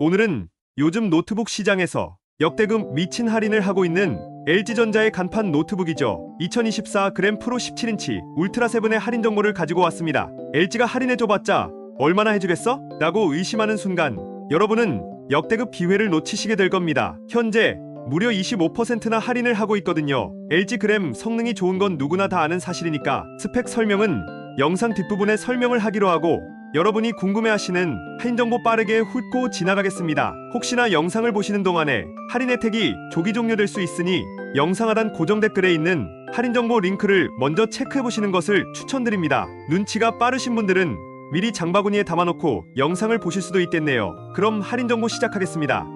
오늘은 요즘 노트북 시장에서 역대급 미친 할인을 하고 있는 LG전자의 간판 노트북이죠. 2024 그램 프로 17인치 울트라 세븐의 할인 정보를 가지고 왔습니다. LG가 할인해줘봤자 얼마나 해주겠어? 라고 의심하는 순간 여러분은 역대급 기회를 놓치시게 될 겁니다. 현재 무려 25%나 할인을 하고 있거든요. LG 그램 성능이 좋은 건 누구나 다 아는 사실이니까 스펙 설명은 영상 뒷부분에 설명을 하기로 하고 여러분이 궁금해하시는 할인 정보 빠르게 훑고 지나가겠습니다. 혹시나 영상을 보시는 동안에 할인 혜택이 조기 종료될 수 있으니 영상 하단 고정 댓글에 있는 할인 정보 링크를 먼저 체크해 보시는 것을 추천드립니다. 눈치가 빠르신 분들은 미리 장바구니에 담아놓고 영상을 보실 수도 있겠네요. 그럼 할인 정보 시작하겠습니다.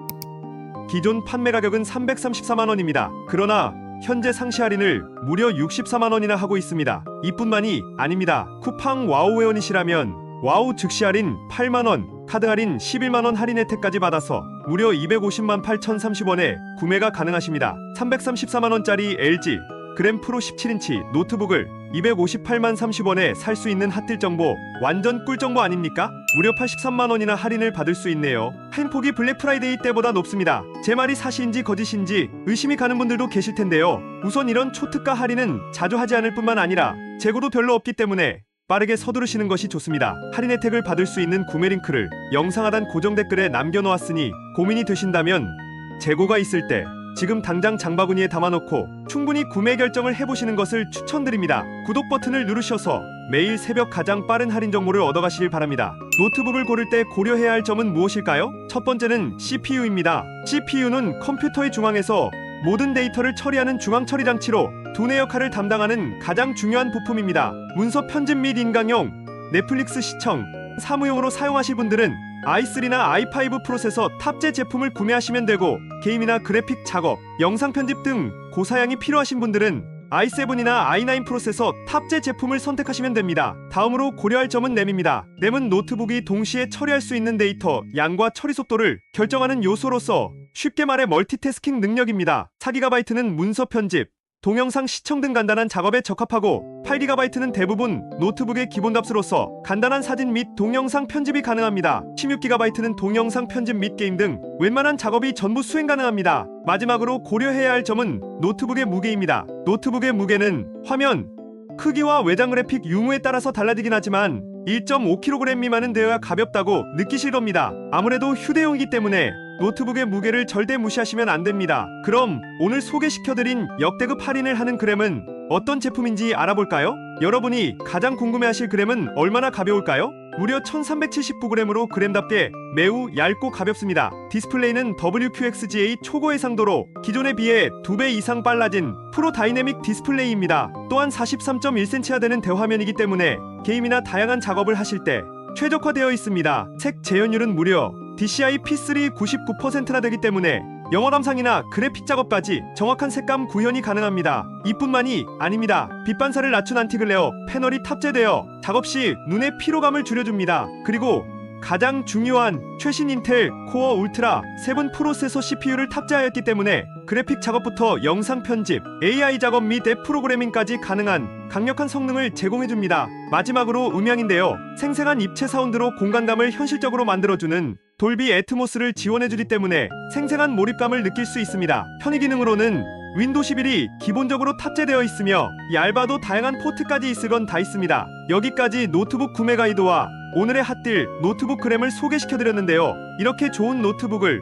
기존 판매 가격은 334만 원입니다. 그러나 현재 상시 할인을 무려 64만 원이나 하고 있습니다. 이뿐만이 아닙니다. 쿠팡 와우 회원이시라면 와우 즉시 할인 8만 원, 카드 할인 11만 원 할인 혜택까지 받아서 무려 250만 8,030원에 구매가 가능하십니다. 334만 원짜리 LG 그램 프로 17인치 노트북을 258만 30원에 살 수 있는 핫딜 정보 완전 꿀 정보 아닙니까? 무려 83만 원이나 할인을 받을 수 있네요. 할인폭이 블랙 프라이데이 때보다 높습니다. 제 말이 사실인지 거짓인지 의심이 가는 분들도 계실 텐데요. 우선 이런 초특가 할인은 자주 하지 않을 뿐만 아니라 재고도 별로 없기 때문에 빠르게 서두르시는 것이 좋습니다. 할인 혜택을 받을 수 있는 구매 링크를 영상 하단 고정 댓글에 남겨놓았으니 고민이 되신다면 재고가 있을 때 지금 당장 장바구니에 담아놓고 충분히 구매 결정을 해보시는 것을 추천드립니다. 구독 버튼을 누르셔서 매일 새벽 가장 빠른 할인 정보를 얻어가시길 바랍니다. 노트북을 고를 때 고려해야 할 점은 무엇일까요? 첫 번째는 CPU입니다. CPU는 컴퓨터의 중앙에서 모든 데이터를 처리하는 중앙 처리 장치로 두뇌 역할을 담당하는 가장 중요한 부품입니다. 문서 편집 및 인강용, 넷플릭스 시청, 사무용으로 사용하실 분들은 i3나 i5 프로세서 탑재 제품을 구매하시면 되고 게임이나 그래픽 작업, 영상 편집 등 고사양이 필요하신 분들은 i7이나 i9 프로세서 탑재 제품을 선택하시면 됩니다. 다음으로 고려할 점은 램입니다. 램은 노트북이 동시에 처리할 수 있는 데이터 양과 처리 속도를 결정하는 요소로서 쉽게 말해 멀티태스킹 능력입니다. 4GB는 문서 편집, 동영상 시청 등 간단한 작업에 적합하고 8GB는 대부분 노트북의 기본 값으로서 간단한 사진 및 동영상 편집이 가능합니다. 16GB는 동영상 편집 및 게임 등 웬만한 작업이 전부 수행 가능합니다. 마지막으로 고려해야 할 점은 노트북의 무게입니다. 노트북의 무게는 화면, 크기와 외장 그래픽 유무에 따라서 달라지긴 하지만 1.5kg 미만은 되어야 가볍다고 느끼실 겁니다. 아무래도 휴대용이기 때문에 노트북의 무게를 절대 무시하시면 안 됩니다. 그럼 오늘 소개시켜드린 역대급 할인을 하는 그램은 어떤 제품인지 알아볼까요? 여러분이 가장 궁금해하실 그램은 얼마나 가벼울까요? 무려 1379g으로 그램답게 매우 얇고 가볍습니다. 디스플레이는 WQXGA 초고 해상도로 기존에 비해 2배 이상 빨라진 프로 다이내믹 디스플레이입니다. 또한 43.1cm나 되는 대화면이기 때문에 게임이나 다양한 작업을 하실 때 최적화되어 있습니다. 색 재현율은 무려 DCI P3 99%나 되기 때문에 영어 감상이나 그래픽 작업까지 정확한 색감 구현이 가능합니다. 이뿐만이 아닙니다. 빛 반사를 낮춘 안티글레어 패널이 탑재되어 작업 시 눈의 피로감을 줄여줍니다. 그리고 가장 중요한 최신 인텔 코어 울트라 7 프로세서 CPU를 탑재하였기 때문에 그래픽 작업부터 영상 편집, AI 작업 및 앱 프로그래밍까지 가능한 강력한 성능을 제공해줍니다. 마지막으로 음향인데요. 생생한 입체 사운드로 공간감을 현실적으로 만들어주는 돌비 애트모스를 지원해주기 때문에 생생한 몰입감을 느낄 수 있습니다. 편의 기능으로는 윈도 11이 기본적으로 탑재되어 있으며 얇아도 다양한 포트까지 있을 건 다 있습니다. 여기까지 노트북 구매 가이드와 오늘의 핫딜 노트북 그램을 소개시켜드렸는데요. 이렇게 좋은 노트북을